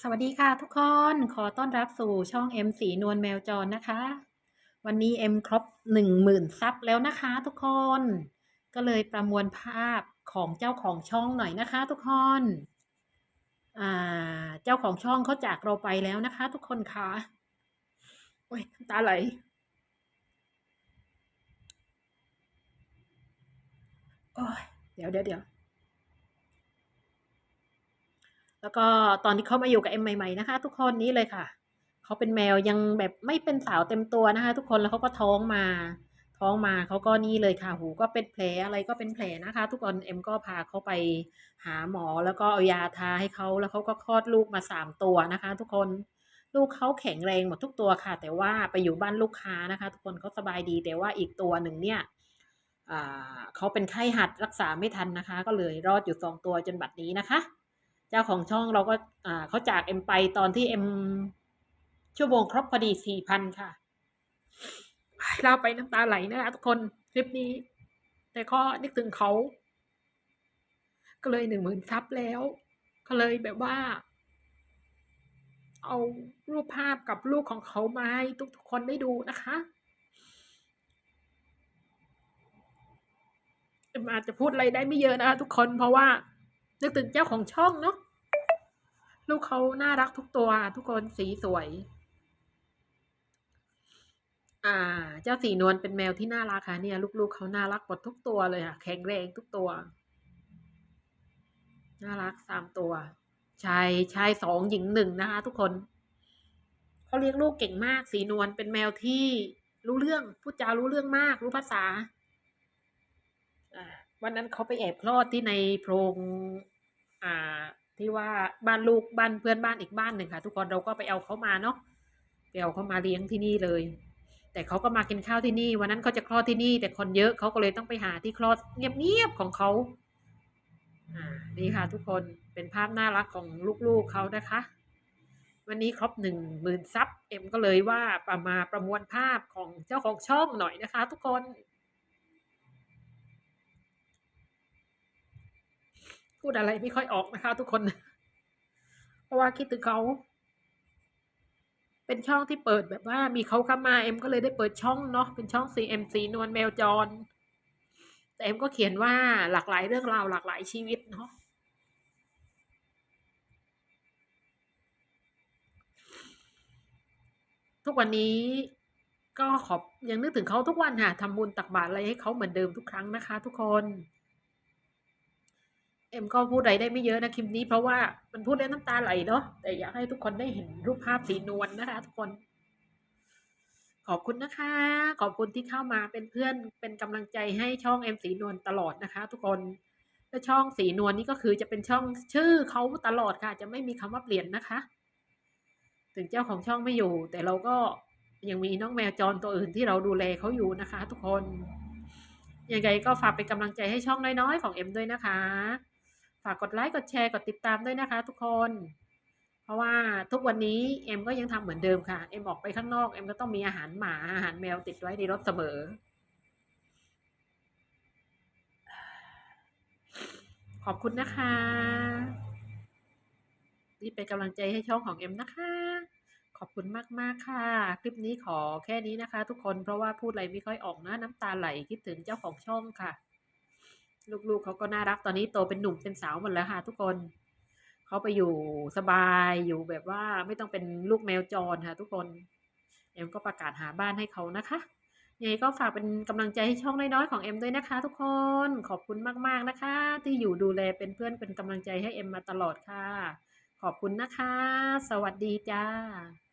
สวัสดีค่ะทุกคน ขอต้อนรับสู่ช่องเอ็มสีนวลแมวจรนะคะ วันนี้เอ็มครบหนึ่งหมื่นซับแล้วนะคะทุกคน ก็เลยประมวลภาพของเจ้าของช่องหน่อยนะคะ ทุกคนอ่าเจ้าของช่องเขาจากเราไปแล้วนะคะ ทุกคนคะโอ้ยตาไหลโอ้ยเดี๋ยวเดี๋ยวเดี๋ยว แล้วก็ตอนที่เขามาอยู่กับเอ็มใหม่ๆนะคะ ทุกคนนี้เลยค่ะเขาเป็นแมวยังแบบไม่เป็นสาวเต็มตัวนะคะ ทุกคนแล้วเขาก็ท้องมา ท้องมาเขาก็นี่เลยค่ะ หูก็เป็นแผลอะไรก็เป็นแผลนะคะ ทุกคนเอ็มก็พาเขาไปหาหมอแล้วก็เอายาทาให้เขาแล้วเขาก็คลอดลูกมาสามตัวนะคะ ทุกคนลูกเขาแข็งแรงหมดทุกตัวค่ะ แต่ว่าไปอยู่บ้านลูกค้านะคะ ทุกคนเขาสบายดีแต่ว่าอีกตัวหนึ่งเนี่ยเขาเป็นไข้หัดรักษาไม่ทันนะคะ ก็เลยรอดอยู่สองตัวจนบัดนี้นะคะ เจ้าของช่องเราก็อ่าเขาจากเอ็มไปตอนที่เอ็มชั่วโมงครบพอดีสี่พันค่ะเล่าไปน้ำตาไหลนะคะทุกคนคลิปนี้ แต่ก็นึกถึงเขา ก็เลยหนึ่งหมื่นซับแล้ว ก็เลยแบบว่า เอารูปภาพกับลูกของเขามาให้ทุกๆคนได้ดูนะคะเอ็มอาจจะพูดอะไรได้ไม่เยอะนะคะทุกคนเพราะว่า นึกถึงเจ้าของช่องเนาะลูกเขาน่ารักทุกตัว ทุกคนสีสวย อ่า เจ้าสีนวลเป็นแมวที่น่ารักค่ะเนี่ย ลูกๆเขาน่ารักหมดทุกตัวเลยค่ะ แข็งแรงทุกตัว น่ารักสามตัวชายชายสองหญิงหนึ่งนะคะ ทุกคนเขาเลี้ยงลูกเก่งมาก สีนวลเป็นแมวที่รู้เรื่องพูดจารู้เรื่องมาก รู้ภาษาอ่า วันนั้นเขาไปแอบคลอดที่ในโพรงอ่าที่ว่าบ้านลูกบ้านเพื่อนบ้านอีกบ้านหนึ่งค่ะ ทุกคนเราก็ไปเอาเขามาเนาะไปเอาเขามาเลี้ยงที่นี่เลย แต่เขาก็มากินข้าวที่นี่ วันนั้นเขาจะคลอดที่นี่ แต่คนเยอะเขาก็เลยต้องไปหาที่คลอดเงียบๆของเขาอ่านี่ค่ะ ทุกคนเป็นภาพน่ารักของลูกๆเขานะคะ วันนี้ครบหนึ่งหมื่นซับเอ็มก็เลยว่าประมาประมวลภาพของเจ้าของช่องหน่อยนะคะ ทุกคน พูดอะไรไม่ค่อยออกนะคะ ทุกคน เพราะว่าคิดถึงเขา เป็นช่องที่เปิดแบบว่า มีเขาเข้ามาเอ็มก็เลยได้เปิดช่องเนาะเป็นช่อง CMC นวลแมวจร แต่เอ็มก็เขียนว่าหลากหลายเรื่องราวหลากหลายชีวิตเนาะทุกวันนี้ก็ขอบยังนึกถึงเขาทุกวันค่ะทำบุญตักบาตรอะไรให้เขาเหมือนเดิมทุกครั้งนะคะ ทุกคน อ็มก็พูดอะไรได้ไม่เยอะนะคลิปนี้เพราะว่ามันพูดแล้วน้ำตาไหลเนาะแต่อยากให้ทุกคนได้เห็นรูปภาพสีนวลนะคะ ทุกคน ขอบคุณนะคะ ขอบคุณที่เข้ามาเป็นเพื่อนเป็นกำลังใจให้ช่องเอ็มสีนวลตลอดนะคะ ทุกคนและช่องสีนวลนี่ก็คือจะเป็นช่องชื่อเขาตลอดค่ะ จะไม่มีคำว่าเปลี่ยนนะคะ ถึงเจ้าของช่องไม่อยู่ แต่เราก็ยังมีน้องแมวจรตัวอื่นที่เราดูแลเขาอยู่นะคะ ทุกคนยังไงก็ฝากเป็นกำลังใจให้ช่องน้อยๆของเอ็มด้วยนะคะ ฝากกดไลค์กดแชร์กดติดตามด้วยนะคะทุกคน เพราะว่าทุกวันนี้เอ็มก็ยังทำเหมือนเดิมค่ะ เอ็มออกไปข้างนอกเอ็มก็ต้องมีอาหารหมาอาหารแมวติดไว้ในรถเสมอ ขอบคุณนะคะ นี่เป็นกำลังใจให้ช่องของเอ็มนะคะ ขอบคุณมากๆค่ะ คลิปนี้ขอแค่นี้นะคะ ทุกคนเพราะว่าพูดอะไรไม่ค่อยออกนะน้ำตาไหลคิดถึงเจ้าของช่องค่ะ ลูกๆเขาก็น่ารักตอนนี้โตเป็นหนุ่มเป็นสาวหมดแล้วค่ะ ทุกคนเขาไปอยู่สบายอยู่แบบว่าไม่ต้องเป็นลูกแมวจรค่ะ ทุกคนเอ็มก็ประกาศหาบ้านให้เขานะคะยังไงก็ฝากเป็นกำลังใจให้ช่องน้อยๆของเอ็มด้วยนะคะ ทุกคนขอบคุณมากๆนะคะ ที่อยู่ดูแลเป็นเพื่อนเป็นกำลังใจให้เอ็มมาตลอดค่ะ ขอบคุณนะคะ สวัสดีจ้า